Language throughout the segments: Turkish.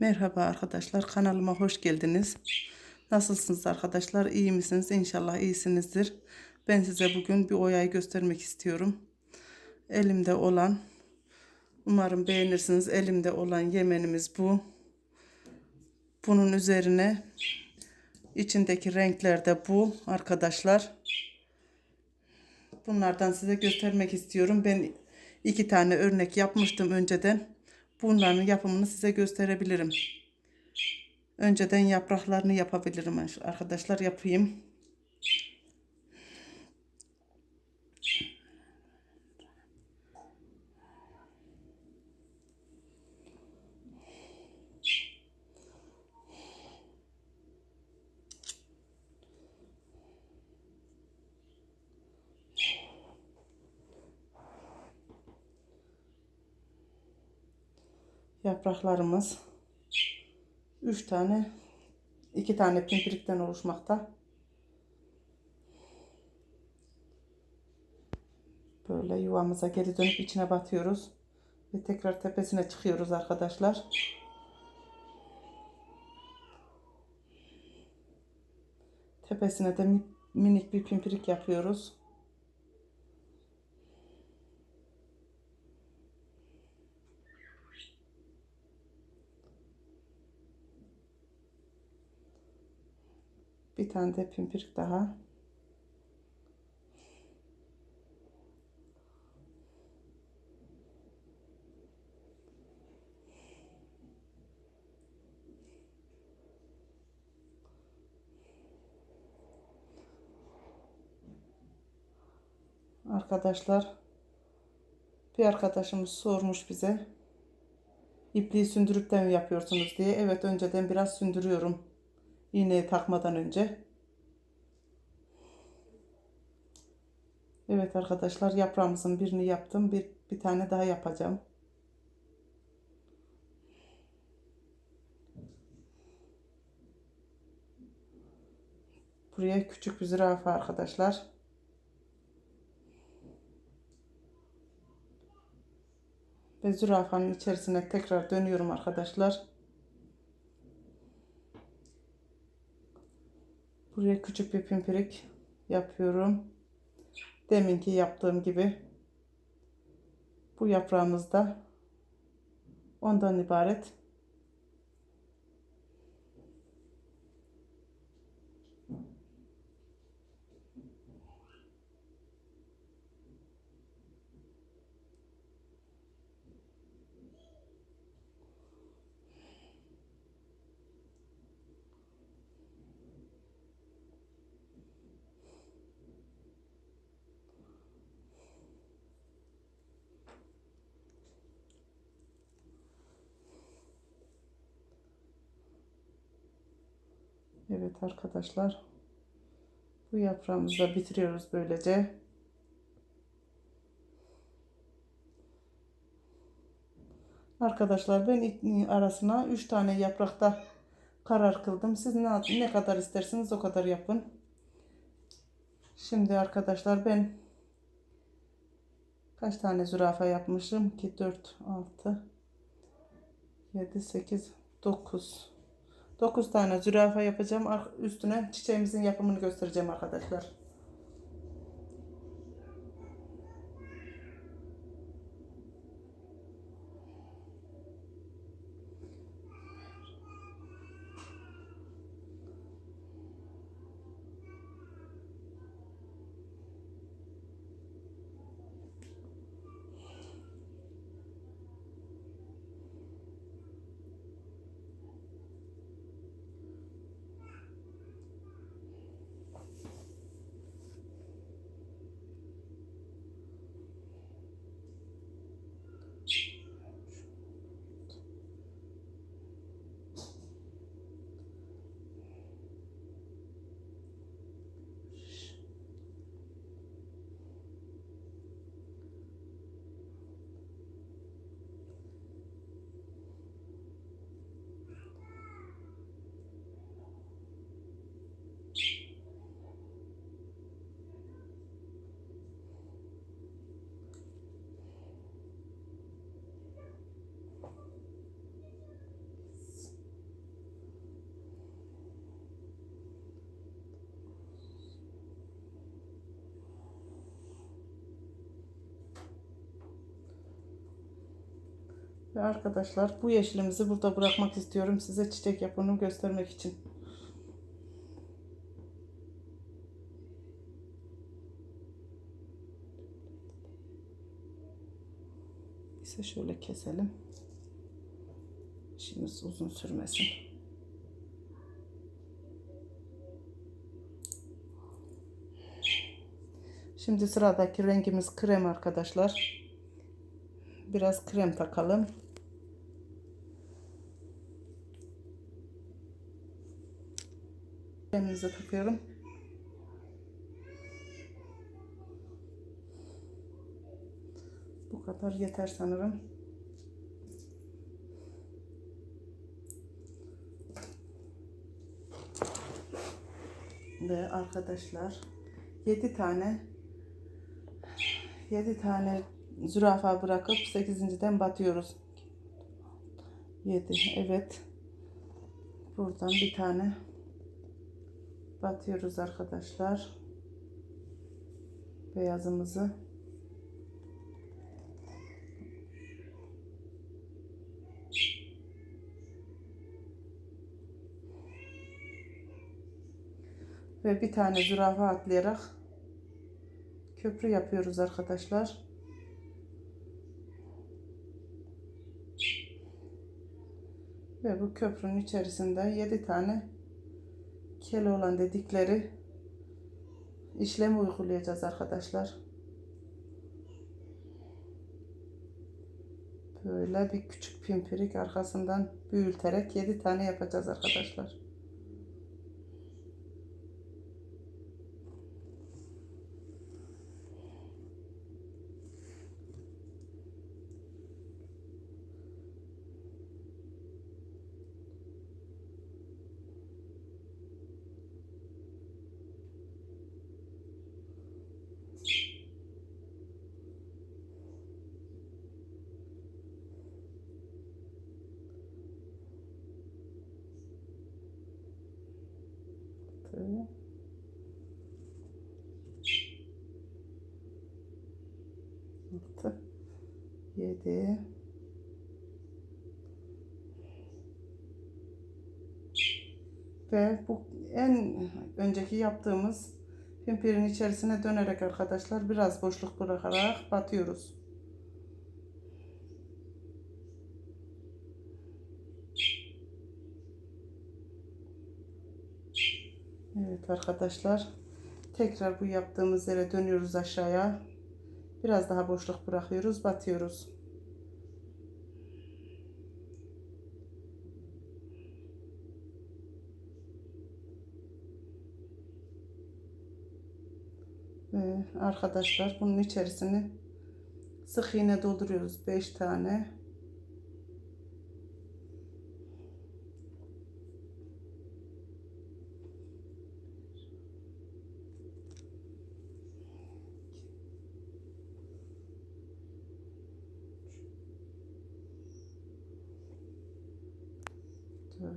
Merhaba arkadaşlar kanalıma hoş geldiniz. Nasılsınız arkadaşlar? İyi misiniz? İnşallah iyisinizdir. Ben size bugün bir oyayı göstermek istiyorum. Elimde olan umarım beğenirsiniz. Elimde olan yemenimiz bu. Bunun üzerine içindeki renkler de bu arkadaşlar. Bunlardan size göstermek istiyorum. Ben iki tane örnek yapmıştım önceden. Bunların yapımını size gösterebilirim. Önceden yapraklarını yapabilirim arkadaşlar. Yapayım. Yapraklarımız 3 tane 2 tane pimpirikten oluşmakta. Böyle yuvamıza geri dönüp içine batıyoruz. Ve tekrar tepesine çıkıyoruz arkadaşlar. Tepesine de minik bir pimpirik yapıyoruz. Bir tane de pimpirik daha. Arkadaşlar bir arkadaşımız sormuş bize ipliği sündürüp de mi yapıyorsunuz diye. Evet önceden biraz sündürüyorum iğneyi takmadan önce. Evet arkadaşlar yaprağımızın birini yaptım. Bir, bir tane daha yapacağım. Buraya küçük bir zürafa arkadaşlar. Ve zürafanın içerisine tekrar dönüyorum arkadaşlar. Buraya küçük bir pimpirik yapıyorum. Deminki yaptığım gibi. Bu yaprağımız da ondan ibaret. Evet arkadaşlar. Bu yaprağımızı da bitiriyoruz böylece. Arkadaşlar ben arasına 3 tane yaprakta karar kıldım. Siz ne, ne kadar isterseniz o kadar yapın. Şimdi arkadaşlar ben kaç tane zürafa yapmışım ki 4 6 7 8 9 9 tane zürafa yapacağım. Üstüne çiçeğimizin yapımını göstereceğim arkadaşlar. Ve arkadaşlar bu yeşilimizi burada bırakmak istiyorum size çiçek yapımını göstermek için. İse şöyle keselim. İşimiz uzun sürmesin. Şimdi sıradaki rengimiz krem arkadaşlar. Biraz krem takalım. Kremimizi takıyorum. Bu kadar yeter sanırım. Ve arkadaşlar 7 tane 7 tane zürafa bırakıp 8.den batıyoruz. 7 evet. Buradan bir tane batıyoruz arkadaşlar. Beyazımızı ve bir tane zürafa atlayarak köprü yapıyoruz arkadaşlar. Ve bu köprünün içerisinde 7 tane olan dedikleri işlemi uygulayacağız arkadaşlar. Böyle bir küçük pimpirik arkasından büyüterek 7 tane yapacağız arkadaşlar. 7 ve bu en önceki yaptığımız pimpirin içerisine dönerek arkadaşlar biraz boşluk bırakarak batıyoruz. Evet arkadaşlar tekrar bu yaptığımız yere dönüyoruz aşağıya. Biraz daha boşluk bırakıyoruz, batıyoruz. Arkadaşlar bunun içerisini sık iğne dolduruyoruz. 5 tane.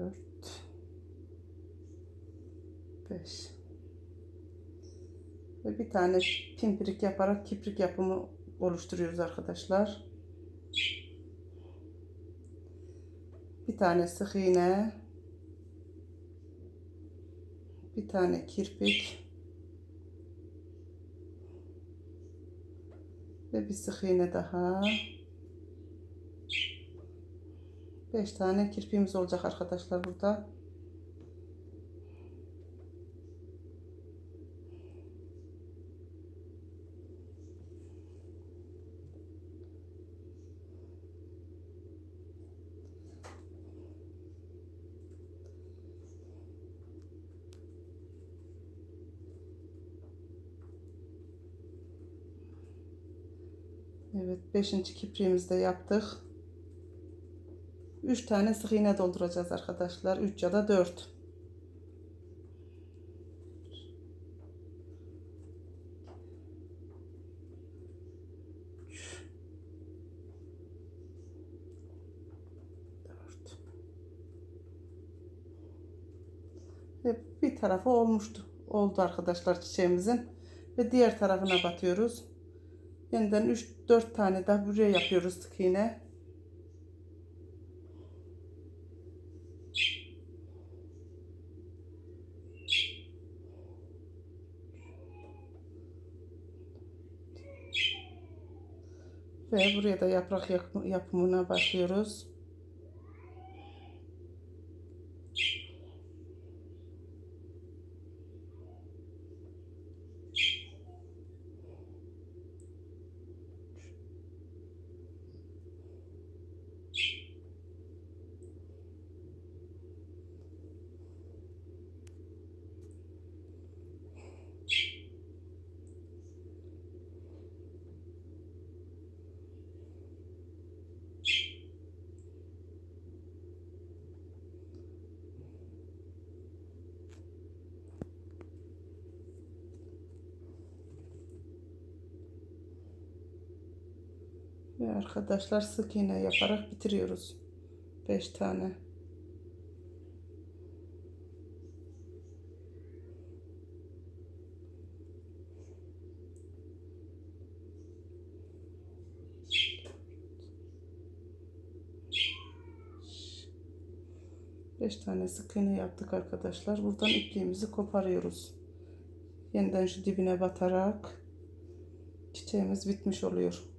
dört, beş. Ve bir tane pimpirik yaparak kiprik yapımı oluşturuyoruz arkadaşlar. Bir tane sık iğne. Bir tane kirpik. Ve bir sık iğne daha. 5 tane kirpiğimiz olacak arkadaşlar burada. Evet 5. kipriğimizi de yaptık. 3 tane sık iğne dolduracağız arkadaşlar. 3 ya da 4. Ve bir tarafı olmuştu. Oldu arkadaşlar çiçeğimizin. Ve diğer tarafına batıyoruz yeniden 3-4 tane daha buraya yapıyoruz sık iğne. Ve buraya da yaprak yapımına başlıyoruz. Ve arkadaşlar sık iğne yaparak bitiriyoruz. 5 tane. Beş tane sık iğne yaptık arkadaşlar. Buradan ipliğimizi koparıyoruz. Yeniden şu dibine batarak çiçeğimiz bitmiş oluyor.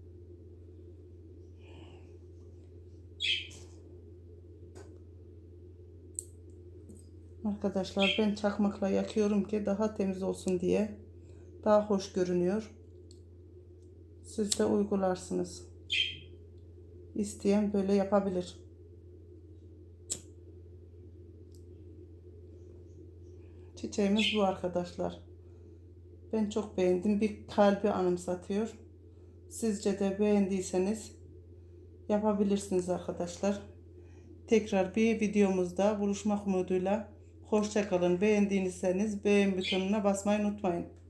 Arkadaşlar ben çakmakla yakıyorum ki daha temiz olsun diye. Daha hoş görünüyor. Siz de uygularsınız. İsteyen böyle yapabilir. Çiçeğimiz bu arkadaşlar. Ben çok beğendim. Bir kalbi anımsatıyor. Sizce de beğendiyseniz yapabilirsiniz arkadaşlar. Tekrar bir videomuzda buluşmak umuduyla hoşçakalın. Beğendiyseniz beğen butonuna basmayı unutmayın.